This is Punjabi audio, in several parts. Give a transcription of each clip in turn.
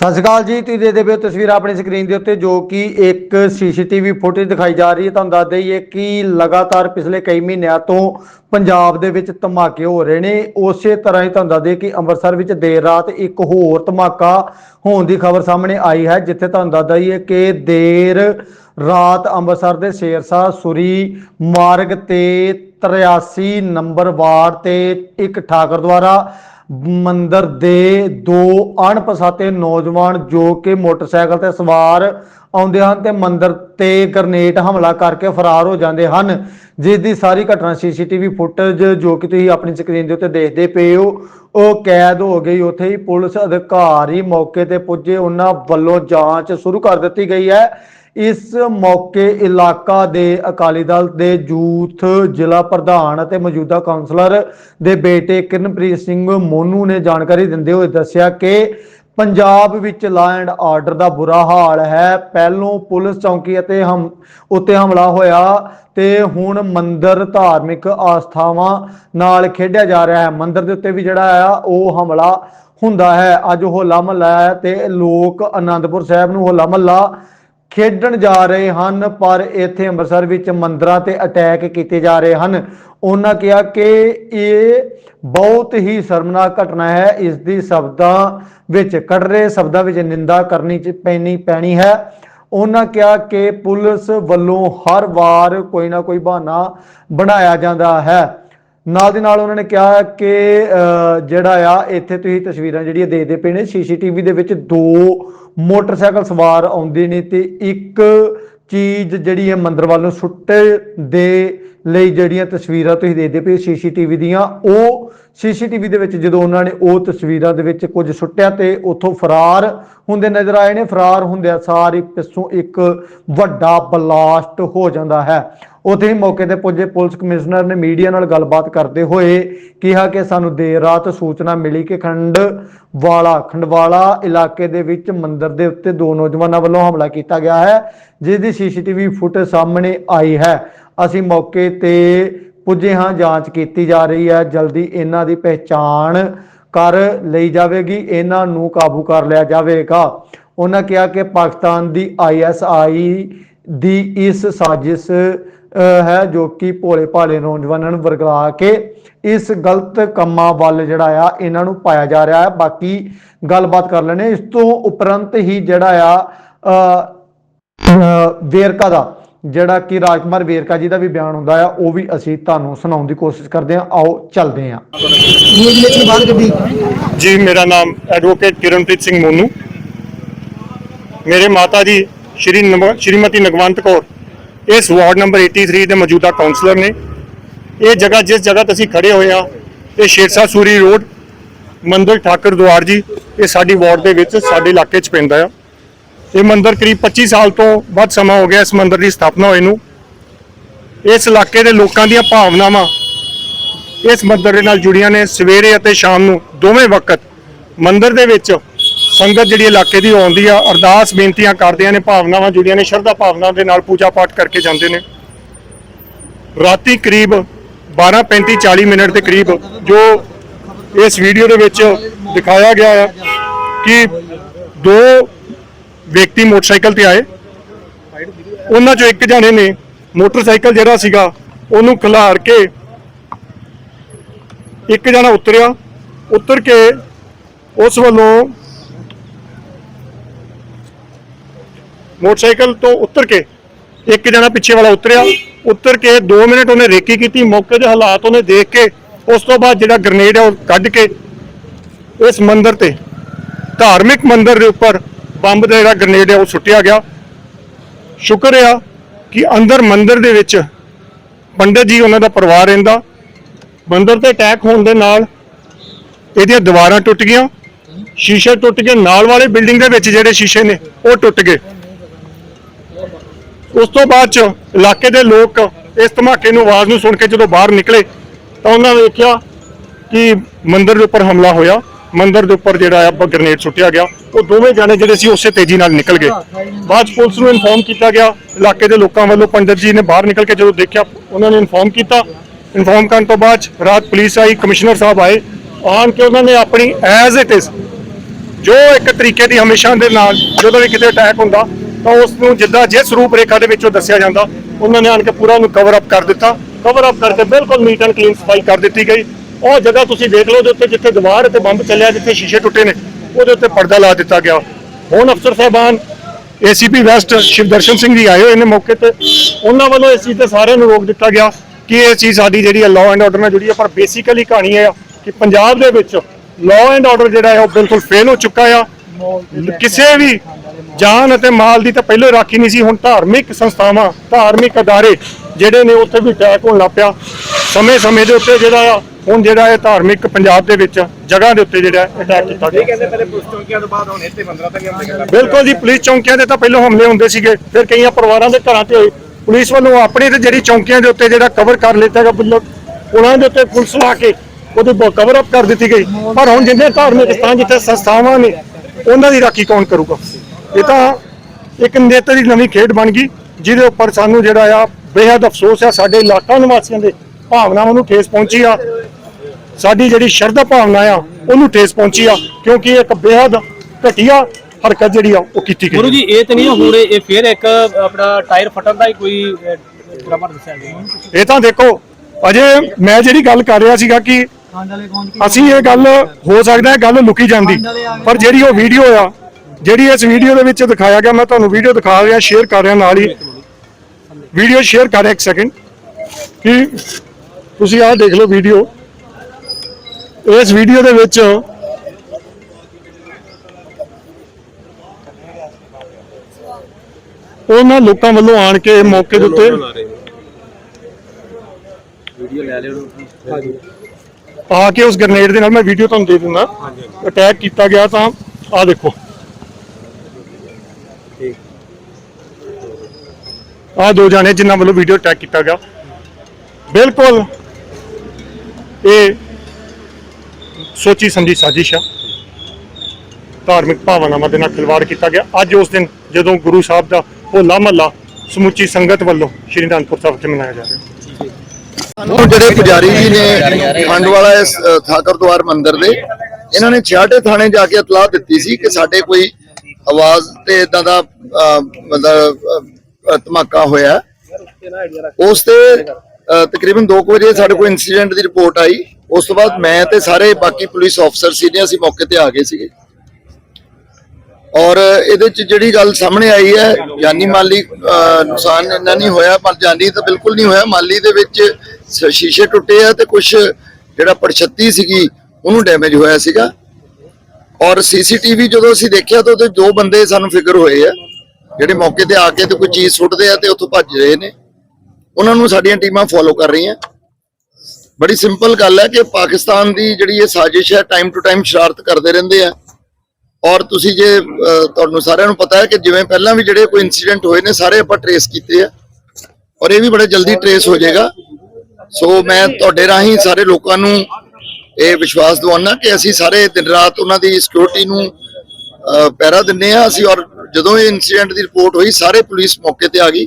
ਸਤਿ ਸ਼੍ਰੀ ਅਕਾਲ ਜੀ, ਤੁਸੀਂ ਦੇਖਦੇ ਪਏ ਹੋ ਤਸਵੀਰ ਆਪਣੀ ਸਕਰੀਨ ਦੇ ਉੱਤੇ ਜੋ ਕਿ ਇੱਕ ਸੀਸੀਟੀਵੀ ਫੁਟੇਜ ਦਿਖਾਈ ਜਾ ਰਹੀ ਹੈ। ਤੁਹਾਨੂੰ ਦੱਸ ਦਈਏ ਕਿ ਲਗਾਤਾਰ ਪਿਛਲੇ ਕਈ ਮਹੀਨਿਆਂ ਤੋਂ ਪੰਜਾਬ ਦੇ ਵਿੱਚ ਧਮਾਕੇ ਹੋ ਰਹੇ ਨੇ। ਉਸੇ ਤਰ੍ਹਾਂ ਹੀ ਤੁਹਾਨੂੰ ਦੱਸ ਦਈਏ ਕਿ ਅੰਮ੍ਰਿਤਸਰ ਵਿੱਚ ਦੇਰ ਰਾਤ ਇੱਕ ਹੋਰ ਧਮਾਕਾ ਹੋਣ ਦੀ ਖਬਰ ਸਾਹਮਣੇ ਆਈ ਹੈ, ਜਿੱਥੇ ਤੁਹਾਨੂੰ ਦੱਸ ਦਈਏ ਕਿ ਦੇਰ ਰਾਤ ਅੰਮ੍ਰਿਤਸਰ ਦੇ ਸ਼ੇਰਸ਼ਾਹ ਸੁਰੀ ਮਾਰਗ ਤੇ 83 ਨੰਬਰ ਵਾਰਡ ਤੇ ਇੱਕ ਠਾਕਰ ਦੁਆਰਾ ਮੰਦਰ ਦੇ ਦੋ ਅਣਪਛਾਤੇ ਨੌਜਵਾਨ ਜੋ ਕਿ ਮੋਟਰਸਾਈਕਲ ਤੇ ਸਵਾਰ ਆਉਂਦੇ ਹਨ ਤੇ ਮੰਦਰ ਤੇ ਗ੍ਰਨੇਡ ਹਮਲਾ ਕਰਕੇ ਫਰਾਰ ਹੋ ਜਾਂਦੇ ਹਨ। ਜਿਸ ਦੀ ਸਾਰੀ ਘਟਨਾ ਸੀਸੀਟੀਵੀ ਫੁਟੇਜ ਜੋ ਕਿ ਤੁਸੀਂ ਆਪਣੀ ਸਕਰੀਨ ਦੇ ਉੱਤੇ ਦੇਖਦੇ ਪਏ ਹੋ, ਉਹ ਕੈਦ ਹੋ ਗਈ। ਉੱਥੇ ਹੀ ਪੁਲਿਸ ਅਧਿਕਾਰੀ ਮੌਕੇ ਤੇ ਪੁੱਜੇ। ਉਹਨਾਂ ਵੱਲੋਂ ਜਾਂਚ ਸ਼ੁਰੂ ਕਰ ਦਿੱਤੀ ਗਈ ਹੈ। ਇਸ ਮੌਕੇ ਇਲਾਕਾ ਦੇ ਅਕਾਲੀ ਦਲ ਦੇ ਜੂਥ ਜ਼ਿਲ੍ਹਾ ਪ੍ਰਧਾਨ ਅਤੇ ਮੌਜੂਦਾ ਕਾਉਂਸਲਰ ਦੇ ਬੇਟੇ ਕਿਰਨਪ੍ਰੀਤ ਸਿੰਘ ਮੋਨੂ ਨੇ ਜਾਣਕਾਰੀ ਦਿੰਦੇ ਹੋਏ ਦੱਸਿਆ ਕਿ ਪੰਜਾਬ ਵਿੱਚ ਲਾ ਐਂਡ ਆਰਡਰ ਦਾ ਬੁਰਾ ਹਾਲ ਹੈ। ਪਹਿਲੋਂ ਪੁਲਿਸ ਚੌਂਕੀ ਅਤੇ ਹਮ, ਉੱਤੇ ਹਮਲਾ ਹੋਇਆ ਤੇ ਹੁਣ ਮੰਦਰ ਧਾਰਮਿਕ ਆਸਥਾਵਾਂ ਨਾਲ ਖੇਡਿਆ ਜਾ ਰਿਹਾ ਹੈ। ਮੰਦਰ ਦੇ ਉੱਤੇ ਵੀ ਜਿਹੜਾ ਆ, ਉਹ ਹਮਲਾ ਹੁੰਦਾ ਹੈ। ਅੱਜ ਹੋਲਾ ਮਹੱਲਾ ਹੈ ਤੇ ਲੋਕ ਆਨੰਦਪੁਰ ਸਾਹਿਬ ਨੂੰ ਹੋਲਾ ਮਹੱਲਾ ਖੇਡਣ ਜਾ ਰਹੇ ਹਨ, ਪਰ ਇੱਥੇ ਅੰਮ੍ਰਿਤਸਰ ਵਿੱਚ ਮੰਦਰਾਂ ਤੇ ਅਟੈਕ ਕੀਤੇ ਜਾ ਰਹੇ ਹਨ। ਉਹਨਾਂ ਕਿਹਾ ਕਿ ਇਹ ਬਹੁਤ ਹੀ ਸ਼ਰਮਨਾਕ ਘਟਨਾ ਹੈ। ਇਸ ਦੀ ਸ਼ਬਦਾਂ ਵਿੱਚ ਕੜਰੇ ਸ਼ਬਦਾਂ ਵਿੱਚ ਨਿੰਦਾ ਕਰਨੀ ਪੈਣੀ ਪੈਣੀ ਹੈ। ਉਹਨਾਂ ਕਿਹਾ ਕਿ ਪੁਲਿਸ ਵੱਲੋਂ ਹਰ ਵਾਰ ਕੋਈ ਨਾ ਕੋਈ ਬਹਾਨਾ ਬਣਾਇਆ ਜਾਂਦਾ ਹੈ। ਨਾਲ ਦੀ ਨਾਲ ਉਹਨਾਂ ਨੇ ਕਿਹਾ ਕਿ ਅਹ, ਜਿਹੜਾ ਆ ਇੱਥੇ ਤੁਸੀਂ ਤਸਵੀਰਾਂ ਜਿਹੜੀਆਂ ਦੇਖਦੇ ਪਏ ਨੇ ਸੀਸੀਟੀਵੀ ਦੇ ਵਿੱਚ ਦੋ ਮੋਟਰਸਾਈਕਲ ਸਵਾਰ ਆਉਂਦੇ ਨੇ ਤੇ ਇੱਕ ਚੀਜ਼ ਜਿਹੜੀ ਹੈ ਮੰਦਰ ਵੱਲ ਨੂੰ ਸੁੱਟੇ ਦੇ ਲਈ ਜਿਹੜੀਆਂ ਤਸਵੀਰਾਂ ਤੁਸੀਂ ਦੇਖਦੇ ਪਏ ਸੀਸੀਟੀਵੀ ਦੀਆਂ, ਉਹ ਸੀਸੀਟੀਵੀ ਦੇ ਵਿੱਚ ਜਦੋਂ ਉਹਨਾਂ ਨੇ ਉਹ ਤਸਵੀਰਾਂ ਦੇ ਵਿੱਚ ਕੁਝ ਸੁੱਟਿਆ ਤੇ ਉੱਥੋਂ ਫਰਾਰ ਹੁੰਦੇ ਨਜ਼ਰ ਆਏ ਨੇ। ਫਰਾਰ ਹੁੰਦਿਆਂ ਸਾਰੀ ਪਿੱਛੋਂ ਇੱਕ ਵੱਡਾ ਬਲਾਸਟ ਹੋ ਜਾਂਦਾ ਹੈ। ਉੱਥੇ ਮੌਕੇ ਤੇ ਪੁੱਜੇ ਪੁਲਿਸ ਕਮਿਸ਼ਨਰ ਨੇ ਮੀਡੀਆ ਨਾਲ ਗੱਲਬਾਤ ਕਰਦੇ ਹੋਏ ਕਿਹਾ ਕਿ ਸਾਨੂੰ ਦੇਰ ਰਾਤ ਸੂਚਨਾ ਮਿਲੀ ਕਿ ਖੰਡ ਵਾਲਾ, ਖੰਡਵਾਲਾ ਇਲਾਕੇ ਦੇ ਵਿੱਚ ਮੰਦਰ ਦੇ ਉੱਤੇ ਦੋ ਨੌਜਵਾਨਾਂ ਵੱਲੋਂ ਹਮਲਾ ਕੀਤਾ ਗਿਆ ਹੈ ਜਿਸ ਦੀ ਸੀਸੀਟੀਵੀ ਫੁਟੇਜ ਸਾਹਮਣੇ ਆਈ ਹੈ। ਅਸੀਂ ਮੌਕੇ ਤੇ ਪੁੱਜੇ ਹਾਂ, ਜਾਂਚ ਕੀਤੀ ਜਾ ਰਹੀ ਹੈ। ਜਲਦੀ ਇਹਨਾਂ ਦੀ ਪਹਿਚਾਣ ਕਰ ਲਈ ਜਾਵੇਗੀ, ਇਹਨਾਂ ਨੂੰ ਕਾਬੂ ਕਰ ਲਿਆ ਜਾਵੇਗਾ। ਉਹਨਾਂ ਕਿਹਾ ਕਿ ਪਾਕਿਸਤਾਨ ਦੀ ਆਈਐਸਆਈ ਦੀ ਇਸ ਸਾਜ਼ਿਸ਼ ਹੈ ਜੋ ਕਿ ਭੋਲੇ ਭਾਲੇ ਨੌਜਵਾਨਾਂ ਨੂੰ ਵਰਗਲਾ ਕੇ ਇਸ ਗਲਤ ਕੰਮਾਂ ਵੱਲ ਜਿਹੜਾ ਆ, ਇਹਨਾਂ ਨੂੰ ਪਾਇਆ ਜਾ ਰਿਹਾ ਹੈ। ਬਾਕੀ ਗੱਲਬਾਤ ਕਰ ਲੈਣੇ ਇਸ ਤੋਂ ਉਪਰੰਤ ਹੀ ਜਿਹੜਾ ਆ ਵੇਰਕਾ ਦਾ ਜਿਹੜਾ ਕਿ ਰਾਜਕੁਮਾਰ ਵੇਰਕਾ ਜੀ ਦਾ ਵੀ ਬਿਆਨ ਹੁੰਦਾ ਆ, ਉਹ ਵੀ ਅਸੀਂ ਤੁਹਾਨੂੰ ਸੁਣਾਉਣ ਦੀ ਕੋਸ਼ਿਸ਼ ਕਰਦੇ ਹਾਂ। ਆਓ, ਚੱਲਦੇ ਹਾਂ। ਜੀ, ਮੇਰਾ ਨਾਮ ਐਡਵੋਕੇਟ ਕਿਰਨਪ੍ਰੀਤ ਸਿੰਘ ਮੋਨੂ। ਮੇਰੇ ਮਾਤਾ ਜੀ ਸ਼੍ਰੀ ਨਮ- ਸ਼੍ਰੀਮਤੀ ਨਗਵੰਤ ਕੌਰ, ਇਸ ਵਾਰਡ ਨੰਬਰ 83 ਦੇ ਮੌਜੂਦਾ ਕਾਉਂਸਲਰ ਨੇ। ਇਹ ਜਗ੍ਹਾ, ਜਿਸ ਜਗ੍ਹਾ ਤੇ ਅਸੀਂ ਖੜੇ ਹੋਏ ਆ ਇਹ ਸ਼ੇਰਸ਼ਾਹ ਸੂਰੀ ਰੋਡ ਮੰਦਿਰ ਠਾਕਰ ਦੁਆਰ ਜੀ, ਇਹ ਸਾਡੀ ਵਾਰਡ ਦੇ ਵਿੱਚ, ਸਾਡੇ ਇਲਾਕੇ 'ਚ ਪੈਂਦਾ ਆ। ਇਹ ਮੰਦਿਰ ਕਰੀਬ 25 ਸਾਲ ਤੋਂ ਵੱਧ ਸਮਾਂ ਹੋ ਗਿਆ ਇਸ ਮੰਦਿਰ ਦੀ ਸਥਾਪਨਾ ਹੋਏ ਨੂੰ। ਇਸ ਇਲਾਕੇ ਦੇ ਲੋਕਾਂ ਦੀਆਂ ਭਾਵਨਾਵਾਂ ਇਸ ਮੰਦਿਰ ਦੇ ਨਾਲ ਜੁੜੀਆਂ ਨੇ। ਸਵੇਰੇ ਅਤੇ ਸ਼ਾਮ ਨੂੰ ਦੋਵੇਂ ਵਕਤ ਮੰਦਿਰ ਦੇ ਵਿੱਚ ਸੰਗਤ ਜਿਹੜੀ ਇਲਾਕੇ ਦੀ ਆਉਂਦੀ ਆ, ਅਰਦਾਸ ਬੇਨਤੀਆਂ ਕਰਦਿਆਂ ਨੇ, ਭਾਵਨਾਵਾਂ ਜੁੜੀਆਂ ਨੇ, ਸ਼ਰਧਾ ਭਾਵਨਾ ਦੇ ਨਾਲ ਪੂਜਾ ਪਾਠ ਕਰਕੇ ਜਾਂਦੇ ਨੇ। ਰਾਤੀ ਕਰੀਬ 12:35 40 ਮਿੰਟ ਦੇ ਕਰੀਬ ਜੋ ਇਸ ਵੀਡੀਓ ਦੇ ਵਿੱਚ ਦਿਖਾਇਆ ਗਿਆ ਹੈ ਕਿ ਦੋ ਵਿਅਕਤੀ ਮੋਟਰਸਾਈਕਲ ਤੇ ਆਏ। ਉਹਨਾਂ ਚੋਂ ਇੱਕ ਜਣੇ ਨੇ ਮੋਟਰਸਾਈਕਲ ਜਿਹੜਾ ਸੀਗਾ, ਉਹਨੂੰ ਖਿਲਾਰ ਕੇ ਇੱਕ ਜਣਾ ਉਤਰਿਆ। ਉਤਰ ਕੇ ਉਸ ਵੱਲੋਂ ਮੋਟਰਸਾਈਕਲ ਤੋਂ ਉਤਰ ਕੇ ਇੱਕ ਜਣਾ ਪਿੱਛੇ ਵਾਲਾ ਉਤਰਿਆ। ਉਤਰ ਕੇ 2 ਮਿੰਟ ਉਹਨੇ ਰੇਕੀ ਕੀਤੀ। ਮੌਕੇ ਦੇ ਹਾਲਾਤ ਉਹਨੇ ਦੇਖ ਕੇ ਉਸ ਤੋਂ ਬਾਅਦ ਜਿਹੜਾ ਗ੍ਰਨੇਡ ਹੈ ਉਹ ਕੱਢ ਕੇ ਇਸ ਮੰਦਰ ਤੇ ਧਾਰਮਿਕ ਮੰਦਰ ਦੇ ਉੱਪਰ ਬੰਬ ਦਾ ਜਿਹੜਾ ਗ੍ਰਨੇਡ ਹੈ ਉਹ ਸੁੱਟਿਆ ਗਿਆ। ਸ਼ੁਕਰ ਆ ਕਿ ਅੰਦਰ ਮੰਦਿਰ ਦੇ ਵਿੱਚ ਪੰਡਤ ਜੀ ਉਹਨਾਂ ਦਾ ਪਰਿਵਾਰ ਰਹਿੰਦਾ। ਮੰਦਿਰ ਤੇ ਅਟੈਕ ਹੋਣ ਦੇ ਨਾਲ ਇਹਦੀਆਂ ਦੀਵਾਰਾਂ ਟੁੱਟ ਗਈਆਂ। ਸ਼ੀਸ਼ੇ ਟੁੱਟ ਗਏ। ਨਾਲ ਵਾਲੇ ਬਿਲਡਿੰਗ ਦੇ ਵਿੱਚ ਜਿਹੜੇ ਸ਼ੀਸ਼ੇ ਨੇ, ਉਹ ਟੁੱਟ ਗਏ। ਉਸ ਤੋਂ ਬਾਅਦ ਚ ਇਲਾਕੇ ਦੇ ਲੋਕ ਇਸ ਧਮਾਕੇ ਨੂੰ, ਆਵਾਜ਼ ਨੂੰ ਸੁਣ ਕੇ ਜਦੋਂ ਬਾਹਰ ਨਿਕਲੇ ਤਾਂ ਉਹਨਾਂ ਨੇ ਵੇਖਿਆ ਕਿ ਮੰਦਿਰ ਦੇ ਉੱਪਰ ਹਮਲਾ ਹੋਇਆ। ਮੰਦਰ ਦੇ ਉੱਪਰ ਜਿਹੜਾ ਆ ਗ੍ਰਨੇਡ ਸੁੱਟਿਆ ਗਿਆ, ਉਹ ਦੋਵੇਂ ਜਾਣੇ ਜਿਹੜੇ ਸੀ ਉਸੇ ਤੇਜ਼ੀ ਨਾਲ ਨਿਕਲ ਗਏ। ਬਾਅਦ 'ਚ ਪੁਲਿਸ ਨੂੰ ਇਨਫੋਰਮ ਕੀਤਾ ਗਿਆ, ਇਲਾਕੇ ਦੇ ਲੋਕਾਂ ਵੱਲੋਂ ਪੰਡਤ ਜੀ ਨੇ ਬਾਹਰ ਨਿਕਲ ਕੇ ਜਦੋਂ ਦੇਖਿਆ, ਉਹਨਾਂ ਨੇ ਇਨਫੋਰਮ ਕੀਤਾ। ਇਨਫੋਰਮ ਕਰਨ ਤੋਂ ਬਾਅਦ ਰਾਤ ਪੁਲਿਸ ਆਈ ਕਮਿਸ਼ਨਰ ਸਾਹਿਬ ਆਏ, ਆਣ ਕੇ ਉਹਨਾਂ ਨੇ ਆਪਣੀ ਐਜ਼ ਇਟ ਇਜ਼ ਜੋ ਇੱਕ ਤਰੀਕੇ ਦੀ ਹਮੇਸ਼ਾ ਦੇ ਨਾਲ ਜਦੋਂ ਵੀ ਕਿਤੇ ਅਟੈਕ ਹੁੰਦਾ, ਤਾਂ ਉਸ ਨੂੰ ਜਿੱਦਾਂ ਜਿਸ ਰੂਪ ਰੇਖਾ ਦੇ ਵਿੱਚੋਂ ਦੱਸਿਆ ਜਾਂਦਾ, ਉਹਨਾਂ ਨੇ ਆਣ ਕੇ ਪੂਰਾ ਉਹਨੂੰ ਕਵਰ ਅਪ ਕਰ ਦਿੱਤਾ। ਕਵਰ ਅਪ ਕਰਕੇ ਬਿਲਕੁਲ ਨੀਟ ਐਂਡ ਕਲੀਨ ਸਫ਼ਾਈ ਕਰ ਦਿੱਤੀ ਗਈ। ਉਹ ਜਗ੍ਹਾ ਤੁਸੀਂ ਦੇਖ ਲਓ ਦੇ ਉੱਤੇ ਜਿੱਥੇ ਦੀਵਾਰ ਤੇ ਬੰਬ ਚੱਲਿਆ, ਜਿੱਥੇ ਸ਼ੀਸ਼ੇ ਟੁੱਟੇ ਨੇ, ਉਹਦੇ ਉੱਤੇ ਪਰਦਾ ਲਾ ਦਿੱਤਾ ਗਿਆ। ਹੁਣ ਅਫਸਰ ਸਾਹਿਬਾਨ, ਏਸੀਪੀ ਵੈਸਟ ਸ਼ਿਵਦਰਸ਼ਨ ਸਿੰਘ ਜੀ ਆਏ ਹੋਏ ਨੇ ਮੌਕੇ ਤੇ। ਉਹਨਾਂ ਵੱਲੋਂ ਇਸ ਚੀਜ਼ ਤੇ ਸਾਰਿਆਂ ਨੂੰ ਰੋਕ ਦਿੱਤਾ ਗਿਆ ਕਿ ਇਹ ਚੀਜ਼ ਸਾਡੀ ਜਿਹੜੀ ਹੈ ਲਾਅ ਐਂਡ ਆਰਡਰ ਨਾਲ ਜੁੜੀ ਹੈ, ਪਰ ਬੇਸਿਕਲੀ ਕਹਾਣੀ ਇਹ ਆ ਕਿ ਪੰਜਾਬ ਦੇ ਵਿੱਚ ਲਾਅ ਐਂਡ ਆਰਡਰ ਜਿਹੜਾ ਹੈ, ਉਹ ਬਿਲਕੁਲ ਫੇਲ ਹੋ ਚੁੱਕਾ ਆ। ਕਿਸੇ ਵੀ ਜਾਨ ਅਤੇ ਮਾਲ ਦੀ ਤਾਂ ਪਹਿਲਾਂ ਰਾਖੀ ਨਹੀਂ ਸੀ, ਹੁਣ ਧਾਰਮਿਕ ਸੰਸਥਾਵਾਂ, ਧਾਰਮਿਕ ਅਦਾਰੇ ਜਿਹੜੇ ਨੇ, ਉੱਥੇ ਵੀ ਅਟੈਕ ਹੋਣ ਲੱਗ ਪਿਆ। ਸਮੇਂ ਸਮੇਂ ਦੇ ਉੱਤੇ ਜਿਹੜਾ ਆ ਹੁਣ ਜਿਹੜਾ ਇਹ ਧਾਰਮਿਕ ਪੰਜਾਬ ਦੇ ਵਿੱਚ ਜਗ੍ਹਾ ਦੇ ਉੱਤੇ ਜਿਹੜਾ ਅਟੈਕ ਕੀਤਾ ਗਿਆ। ਕਹਿੰਦੇ ਪਹਿਲੇ ਪੁਲਿਸ ਚੌਂਕੀਆਂ ਤੋਂ ਬਾਅਦ ਹੁਣ ਇੱਥੇ ਮੰਦਰਾਂ ਤੱਕ ਹਮਲੇ ਕਰ ਬਿਲਕੁਲ ਜੀ ਪੁਲਿਸ ਚੌਂਕੀਆਂ ਦੇ ਤਾਂ ਪਹਿਲਾਂ ਹਮਲੇ ਹੁੰਦੇ ਸੀਗੇ ਫਿਰ ਕਈਆਂ ਪਰਿਵਾਰਾਂ ਦੇ ਘਰਾਂ ਤੇ ਹੋਏ। ਪੁਲਿਸ ਵੱਲੋਂ ਆਪਣੀ ਤੇ ਜਿਹੜੀ ਚੌਂਕੀਆਂ ਦੇ ਉੱਤੇ ਜਿਹੜਾ ਕਵਰ ਕਰ ਲਿੱਤਾ ਗਿਆ ਮਤਲਬ ਉਹਨਾਂ ਦੇ ਉੱਤੇ ਪੁਲਿਸ ਲਾ ਕੇ ਉਹਦੇ ਕਵਰ ਅਪ ਕਰ ਦਿੱਤੀ ਗਈ। ਪਰ ਹੁਣ ਜਿੰਨੇ ਧਾਰਮਿਕ ਸਥਾਨ ਜਿੱਥੇ ਸੰਸਥਾਵਾਂ ਨੇ ਉਹਨਾਂ ਦੀ ਰਾਖੀ ਕੌਣ ਕਰੂਗਾ? ਇਹ ਤਾਂ ਇੱਕ ਨੇਤਰ ਦੀ ਨਵੀਂ ਖੇਡ ਬਣ ਗਈ ਜਿਹਦੇ ਉੱਪਰ ਸਾਨੂੰ ਜਿਹੜਾ ਆ ਬੇਹੱਦ ਅਫਸੋਸ ਆ ਸਾਡੇ ਇਲਾਕਾ ਨਿਵਾਸੀਆਂ ਦੇ। ਭਾਵਨਾਵਾਂ ਨੂੰ ਠੇਸ ਪਹੁੰਚੀ ਆ। ਸਾਡੀ ਜਿਹੜੀ ਸ਼ਰਧਾ ਭਾਵਨਾ ਆ ਉਹਨੂੰ ਠੇਸ ਪਹੁੰਚੀ ਆ ਕਿਉਂਕਿ ਇੱਕ ਬੇਹੱਦ ਘਟੀਆ ਹਰਕਤ ਜਿਹੜੀ ਆ ਉਹ ਕੀਤੀ ਗਈ ਗੁਰੂ ਜੀ ਇਹ ਤੇ ਨਹੀਂ ਹੁਣ ਇਹ ਫਿਰ ਇੱਕ ਆਪਣਾ ਟਾਇਰ ਫਟਣ ਦਾ ਹੀ ਕੋਈ ਡਰਾਮਾ ਦੱਸਿਆ ਗਿਆ। ਇਹ ਤਾਂ ਦੇਖੋ ਅਜੇ ਮੈਂ ਜਿਹੜੀ ਗੱਲ ਕਰ ਰਿਹਾ ਸੀਗਾ ਕਿ ਅਸੀਂ ਇਹ ਗੱਲ ਹੋ ਸਕਦਾ ਹੈ ਗੱਲ ਲੁਕੀ ਜਾਂਦੀ। ਪਰ ਜਿਹੜੀ ਉਹ ਵੀਡੀਓ ਆ ਜਿਹੜੀ ਇਸ ਵੀਡੀਓ ਦੇ ਵਿੱਚ ਦਿਖਾਇਆ ਗਿਆ ਮੈਂ ਤੁਹਾਨੂੰ ਵੀਡੀਓ ਦਿਖਾ ਰਿਹਾ ਸ਼ੇਅਰ ਕਰ ਰਿਹਾ ਨਾਲ ਹੀ। ਵੀਡੀਓ ਸ਼ੇਅਰ ਕਰ ਰਿਹਾ ਇੱਕ ਸੈਕਿੰਡ ਕਿ ਤੁਸੀਂ ਆਹ ਦੇਖ ਲਓ ਵੀਡੀਓ ਇਸ ਵੀਡੀਓ ਦੇ ਵਿੱਚ ਉਹਨਾਂ ਲੋਕਾਂ ਵੱਲੋਂ ਆਣ ਕੇ ਮੌਕੇ ਦੇ ਉੱਤੇ ਵੀਡੀਓ ਲੈ ਲਿਓ। ਆ ਕੇ ਉਸ ਗ੍ਰਨੇਡ ਦੇ ਨਾਲ ਮੈਂ ਵੀਡੀਓ ਤੁਹਾਨੂੰ ਦੇ ਦਿੰਦਾ। ਅਟੈਕ ਕੀਤਾ ਗਿਆ ਤਾਂ ਆ ਦੇਖੋ। ਆ ਦੋ ਜਾਣੇ ਜਿਨ੍ਹਾਂ ਵੱਲੋਂ ਵੀਡੀਓ ਅਟੈਕ ਕੀਤਾ ਗਿਆ। ਬਿਲਕੁਲ ਇਹ ਸੋਚੀ ਸਮਝੀ ਸਾਜ਼ਿਸ਼ ਆ। ਧਾਰਮਿਕ ਭਾਵਨਾਵਾਂ ਦੇ ਨਾਲ ਖਿਲਵਾੜ ਕੀਤਾ ਗਿਆ। ਅੱਜ ਉਸ ਦਿਨ ਜਦੋਂ ਗੁਰੂ ਸਾਹਿਬ ਦਾ ਹੋਲਾ ਮਹੱਲਾ ਸਮੁੱਚੀ ਸੰਗਤ ਵੱਲੋਂ ਸ਼੍ਰੀ ਅਨੰਦਪੁਰ ਸਾਹਿਬ ਤੇ ਮਨਾਇਆ ਜਾ ਰਿਹਾ ਉਹ ਜਿਹੜੇ ਪੁਜਾਰੀ ਜੀ ਨੇ ਖੰਡ ਵਾਲਾ ਇਸ ਠਾਕਰ ਦੁਆਰ ਮੰਦਿਰ ਦੇ ਇਹਨਾਂ ਨੇ ਛਿਆਟੇ ਥਾਣੇ ਜਾ ਕੇ ਇਤਲਾਹ ਦਿੱਤੀ ਸੀ ਕਿ ਸਾਡੇ ਕੋਈ ਆਵਾਜ਼ ਤੇ ਇਦਾਂ ਦਾ ਅ, ਮਤਲਬ ਅ, ਧਮਾਕਾ ਹੋਇਆ। ਉਸ ਤੇ ਤਕਰੀਬਨ 2 ਵਜੇ ਸਾਡੇ ਕੋਲ ਇਨਸੀਡੈਂਟ ਦੀ ਰਿਪੋਰਟ ਆਈ। ਉਸ ਤੋਂ ਬਾਅਦ ਮੈਂ ਤੇ ਸਾਰੇ ਬਾਕੀ ਪੁਲਿਸ ਅਫਸਰ ਸੀ ਨੇ ਅਸੀਂ ਮੌਕੇ ਤੇ ਆ ਗਏ ਸੀਗੇ। ਔਰ ਇਹਦੇ ਚ ਜਿਹੜੀ ਗੱਲ ਸਾਹਮਣੇ ਆਈ ਹੈ ਜਾਨੀ ਮਾਲੀ ਨੁਕਸਾਨ ਇੰਨਾ ਨਹੀਂ ਹੋਇਆ, ਪਰ ਜਾਨੀ ਤਾਂ ਬਿਲਕੁਲ ਨਹੀਂ ਹੋਇਆ। ਮਾਲੀ ਦੇ ਵਿੱਚ ਸ਼ੀਸ਼ੇ ਟੁੱਟੇ ਆ ਤੇ ਕੁਝ ਜਿਹੜਾ ਪਰਛੱਤੀ ਸੀਗੀ, ਉਹਨੂੰ ਡੈਮੇਜ ਹੋਇਆ ਸੀਗਾ। ਔਰ ਸੀਸੀਟੀਵੀ ਜਦੋਂ ਅਸੀਂ ਦੇਖਿਆ ਤਾਂ ਉਹਦੇ ਦੋ ਬੰਦੇ ਸਾਨੂੰ ਫਿਕਰ ਹੋਏ ਆ। ਜਿਹੜੇ ਮੌਕੇ ਤੇ ਆ ਕੇ ਤੇ ਕੋਈ ਚੀਜ਼ ਸੁੱਟਦੇ ਆ ਤੇ ਉੱਥੋਂ ਭੱਜ ਰਹੇ ਨੇ। ਉਹਨਾਂ ਨੂੰ ਸਾਡੀਆਂ ਟੀਮਾਂ ਫੋਲੋ ਕਰ ਰਹੀਆਂ। ਬੜੀ ਸਿੰਪਲ ਗੱਲ ਹੈ ਕਿ ਪਾਕਿਸਤਾਨ ਦੀ ਜਿਹੜੀ ਇਹ ਸਾਜ਼ਿਸ਼ ਹੈ ਟਾਈਮ ਟੂ ਟਾਈਮ ਸ਼ਰਾਰਤ ਕਰਦੇ ਰਹਿੰਦੇ ਆ। ਔਰ ਤੁਸੀਂ ਜੇ ਤੁਹਾਨੂੰ ਸਾਰਿਆਂ ਨੂੰ ਪਤਾ ਹੈ ਕਿ ਜਿਵੇਂ ਪਹਿਲਾਂ ਵੀ ਜਿਹੜੇ ਕੋਈ ਇਨਸੀਡੈਂਟ ਹੋਏ ਨੇ, ਸਾਰੇ ਆਪਾਂ ਟਰੇਸ ਕੀਤੇ ਆ। ਔਰ ਇਹ ਵੀ ਬੜੇ ਜਲਦੀ ਟਰੇਸ ਹੋ ਜਾਏਗਾ। ਸੋ ਮੈਂ ਤੁਹਾਡੇ ਰਾਹੀਂ ਸਾਰੇ ਲੋਕਾਂ ਨੂੰ ਇਹ ਵਿਸ਼ਵਾਸ ਦਿਵਾਉਣਾ ਕਿ ਅਸੀਂ ਸਾਰੇ ਦਿਨ ਰਾਤ ਉਹਨਾਂ ਦੀ ਸਿਕਿਉਰਿਟੀ ਨੂੰ ਪਹਿਰਾ ਦਿੰਨੇ ਆ। ਅਸੀਂ ਔਰ ਜਦੋਂ ਇਹ ਇਨਸੀਡੈਂਟ ਦੀ ਰਿਪੋਰਟ ਹੋਈ, ਸਾਰੇ ਪੁਲਿਸ ਮੌਕੇ ਤੇ ਆ ਗਈ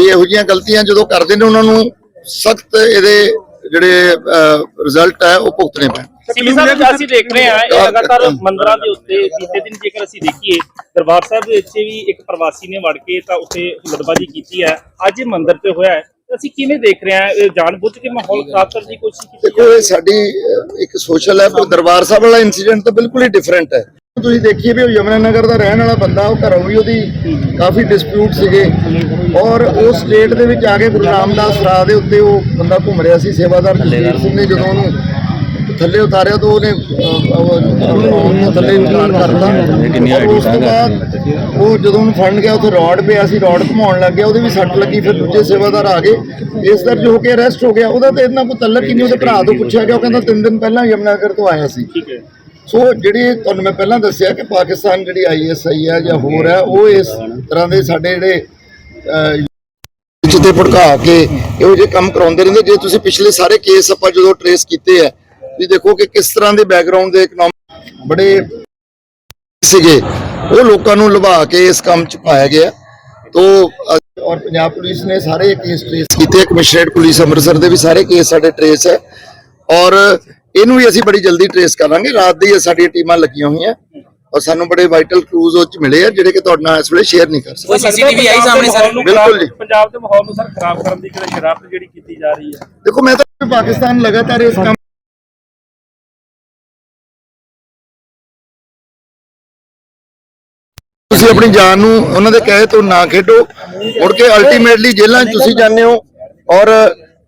ਵੀ ਇਹੋ ਜਿਹੀਆਂ ਗਲਤੀਆਂ ਜਦੋਂ ਕਰਦੇ ਨੇ ਉਹਨਾਂ ਨੂੰ ਸਖਤ ਇਹਦੇ ਜਿਹੜੇ ਰਿਜ਼ਲਟ ਹੈ ਉਹ ਭੁਗਤਣੇ ਪੈਣ। ਸਿੱਖੀ ਸਾਹਿਬ ਅਸੀਂ ਦੇਖ ਰਹੇ ਹਾਂ ਇਹ ਲਗਾਤਾਰ ਮੰਦਰਾਂ ਦੇ ਉੱਤੇ ਬੀਤੇ ਦਿਨ ਜੇਕਰ ਅਸੀਂ ਦੇਖੀਏ ਦਰਬਾਰ ਸਾਹਿਬ ਦੇ ਵਿੱਚ ਵੀ ਇੱਕ ਪ੍ਰਵਾਸੀ ਨੇ ਵੜ ਕੇ ਤਾਂ ਉੱਥੇ ਹੁਲੜਬਾਜ਼ੀ ਕੀਤੀ ਹੈ। ਅੱਜ ਇਹ ਮੰਦਿਰ ਤੇ ਹੋਇਆ ਹੈ। ਅਸੀਂ ਕਿਵੇਂ ਦੇਖ ਰਹੇ ਹਾਂ ਇਹ ਜਾਣਬੁੱਝ ਕੇ ਮਾਹੌਲ ਖਰਾਬ ਕਰਨ ਦੀ ਕੋਸ਼ਿਸ਼ ਕੀਤੀ ਦੇਖੋ ਇਹ ਸਾਡੀ ਇੱਕ ਸੋਸ਼ਲ ਹੈ ਪਰ ਦਰਬਾਰ ਸਾਹਿਬ ਵਾਲਾ ਇਨਸੀਡੈਂਟ ਤਾਂ ਬਿਲਕੁਲ ਹੀ ਡਿਫਰੈਂਟ ਹੈ। ਤੁਸੀਂ ਦੇਖੀਏ ਵੀ ਉਹ ਯਮਨਾ ਨਗਰ ਦਾ ਰਹਿਣ ਵਾਲਾ ਬੰਦਾ ਉਹ ਘਰੋਂ ਵੀ ਉਹਦੀ ਕਾਫੀ ਡਿਸਪਿਊਟ ਸੀਗੇ। ਔਰ ਉਸ ਸਟੇਟ ਦੇ ਵਿੱਚ ਆ ਕੇ ਗੁਰੂ ਰਾਮਦਾਸ ਰਾਹ ਦੇ ਉੱਤੇ ਉਹ ਬੰਦਾ ਘੁੰਮ ਰਿਹਾ ਸੀ ਸੇਵਾਦਾਰ ਜਸਵੀਰ ਸਿੰਘ ਨੇ ਜਦੋਂ ਉਹਨੂੰ ਥੱਲੇ ਉਤਾਰਿਆ ਤਾਂ ਉਹਨੇ ਉਹਨੂੰ ਥੱਲੇ ਉਤਾਰ ਕਰਤਾ ਉਸ ਤੋਂ ਬਾਅਦ ਉਹ ਜਦੋਂ ਉਹਨੂੰ ਫੜਨ ਗਿਆ ਉੱਥੇ ਰੋਡ ਪਿਆ ਸੀ ਰੋਡ ਘੁਮਾਉਣ ਲੱਗ ਗਿਆ ਉਹਦੇ ਵੀ ਸੱਟ ਲੱਗੀ ਫਿਰ ਦੂਜੇ ਸੇਵਾਦਾਰ ਆ ਗਏ। ਇਸ ਦਰਜ ਹੋ ਕੇ ਅਰੈਸਟ ਹੋ ਗਿਆ ਉਹਦਾ ਤਾਂ ਇੰਨਾ ਕੋਈ ਤਲਕ ਹੀ ਨਹੀਂ ਉਹਦੇ ਭਰਾ ਤੋਂ ਪੁੱਛਿਆ ਗਿਆ ਉਹ ਕਹਿੰਦਾ ਤਿੰਨ ਦਿਨ ਪਹਿਲਾਂ ਯਮਨਾਗਰ ਤੋਂ ਆਇਆ ਸੀ। ਠੀਕ ਹੈ। ਸੋ ਜਿਹੜੀ ਤੁਹਾਨੂੰ ਮੈਂ ਪਹਿਲਾਂ ਦੱਸਿਆ ਕਿ ਪਾਕਿਸਤਾਨ ਜਿਹੜੀ ਆਈਐਸਆਈ ਹੈ ਜਾਂ ਹੋਰ ਹੈ ਉਹ ਇਸ ਤਰ੍ਹਾਂ ਦੇ ਸਾਡੇ ਜਿਹੜੇ ਜਿੱਤੇ ਭੜਕਾ ਕੇ ਇਹੋ ਜਿਹੇ ਕੰਮ ਕਰਾਉਂਦੇ ਰਹਿੰਦੇ। ਜੇ ਤੁਸੀਂ ਪਿਛਲੇ ਸਾਰੇ ਕੇਸ ਆਪਾਂ ਜਦੋਂ ਟਰੇਸ ਕੀਤੇ ਆ, ਤੁਸੀਂ ਦੇਖੋ ਕਿ ਕਿਸ ਤਰ੍ਹਾਂ ਦੇ ਬੈਕਗ੍ਰਾਉਂਡ ਦੇ ਇਕਨੋਮਿਕ ਬੜੇ ਸੀਗੇ। ਉਹ ਲੋਕਾਂ ਨੂੰ ਲੁਭਾ ਕੇ ਇਸ ਕੰਮ 'ਚ ਪਾਇਆ ਗਿਆ। ਤੋ ਔਰ ਪੰਜਾਬ ਪੁਲਿਸ ਨੇ ਸਾਰੇ ਕੇਸ ਟਰੇਸ ਕੀਤੇ ਕਮਿਸ਼ਨਰੇਟ ਪੁਲਿਸ ਅੰਮ੍ਰਿਤਸਰ ਦੇ ਵੀ ਸਾਰੇ ਕੇਸ ਸਾਡੇ ਟਰੇਸ ਹੈ ਔਰ ਇਹਨੂੰ ਵੀ ਅਸੀਂ ਬੜੀ ਜਲਦੀ ਟਰੇਸ ਕਰਾਂਗੇ। ਰਾਤ ਦੀ ਸਾਡੀਆਂ ਟੀਮਾਂ ਲੱਗੀਆਂ ਹੋਈਆਂ। ਔਰ ਸਾਨੂੰ ਬੜੇ ਵਾਈਟਲ ਕਲੂਜ਼ ਉਹ ਚ ਮਿਲੇ ਆ ਜਿਹੜੇ ਕਿ ਤੁਹਾਡੇ ਨਾਲ ਇਸ ਵੇਲੇ ਸ਼ੇਅਰ ਨਹੀਂ ਕਰ ਸਕਦੇ। ਕੋਈ ਸੀਸੀਟੀਵੀ ਆਈ ਸਾਹਮਣੇ ਸਰ। ਬਿਲਕੁਲ ਜੀ। ਪੰਜਾਬ ਦੇ ਮਾਹੌਲ ਨੂੰ ਸਰ ਖਰਾਬ ਕਰਨ ਦੀ ਕਿਤੇ ਸ਼ਰਾਰਤ ਜਿਹੜੀ ਕੀਤੀ ਜਾ ਰਹੀ ਹੈ? ਦੇਖੋ ਮੈਂ ਤਾਂ ਪਾਕਿਸਤਾਨ ਲਗਾਤਾਰ ਇਸ ਕੰਮ ਤੁਸੀਂ ਆਪਣੀ ਜਾਨ ਨੂੰ ਉਹਨਾਂ ਦੇ ਕਹੇ ਤੋਂ ਨਾ ਖੇਡੋ। ਮੁੜ ਕੇ ਅਲਟੀਮੇਟਲੀ ਜੇਲ੍ਹਾਂ 'ਚ ਤੁਸੀਂ ਜਾਂਦੇ ਹੋ। ਔਰ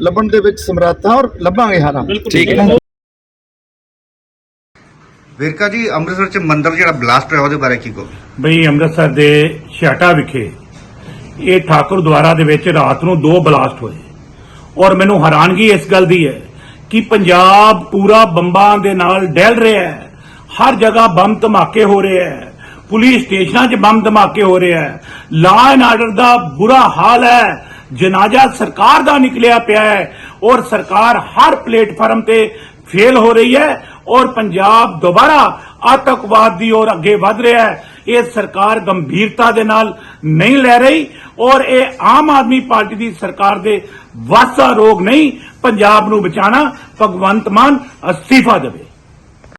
ਲੱਭਣ ਦੇ ਵਿੱਚ ਸਮਰੱਥ ਔਰ ਲੱਭਾਂਗੇ ਹਾਰਾਂ। ਠੀਕ ਹੈ। ਵੇਰਕਾ ਜੀ ਅੰਮ੍ਰਿਤਸਰ ਚ ਮੰਦਿਰ ਜਿਹੜਾ ਬਲਾਸਟ ਹੋਇਆ ਉਹਦੇ ਬਾਰੇ ਕੀ ਕਹੋ ਬਈ ਅੰਮ੍ਰਿਤਸਰ ਦੇ ਛਾਟਾ ਵਿਖੇ ਇਹ ਠਾਕੁਰ ਦੁਆਰਾ ਦੇ ਵਿੱਚ ਰਾਤ ਨੂੰ ਦੋ ਬਲਾਸਟ ਹੋਏ। ਔਰ ਮੈਨੂੰ ਹੈਰਾਨਗੀ ਇਸ ਗੱਲ ਦੀ ਹੈ ਕਿ ਪੰਜਾਬ ਪੂਰਾ ਬੰਬਾਂ ਦੇ ਨਾਲ ਡਹਿਲ ਰਿਹਾ ਹੈ। ਹਰ ਜਗ੍ਹਾ ਬੰਬ ਧਮਾਕੇ ਹੋ ਰਹੇ ਹੈ। ਪੁਲਿਸ ਸਟੇਸ਼ਨਾਂ 'ਚ ਬੰਬ ਧਮਾਕੇ ਹੋ ਰਹੇ ਹੈ। ਲਾਅ ਐਂਡ ਆਰਡਰ ਦਾ ਬੁਰਾ ਹਾਲ ਹੈ। ਜਨਾਜ਼ਾ ਸਰਕਾਰ ਦਾ ਨਿਕਲਿਆ ਪਿਆ ਹੈ ਔਰ ਸਰਕਾਰ ਹਰ ਪਲੇਟਫਾਰਮ ਤੇ ਫੇਲ ਹੋ ਰਹੀ ਹੈ ਔਰ ਪੰਜਾਬ ਦੁਬਾਰਾ ਆਤੰਕਵਾਦ ਦੀ ਔਰ ਅੱਗੇ ਵਧ ਰਿਹਾ ਹੈ। ਇਹ ਸਰਕਾਰ ਗੰਭੀਰਤਾ ਦੇ ਨਾਲ ਨਹੀਂ ਲੈ ਰਹੀ ਔਰ ਇਹ ਆਮ ਆਦਮੀ ਪਾਰਟੀ ਦੀ ਸਰਕਾਰ ਦੇ ਵਾਸਾ ਰੋਗ ਨਹੀਂ, ਪੰਜਾਬ ਨੂੰ ਬਚਾਣਾ ਭਗਵੰਤ ਮਾਨ ਅਸਤੀਫਾ ਦੇਵੇ।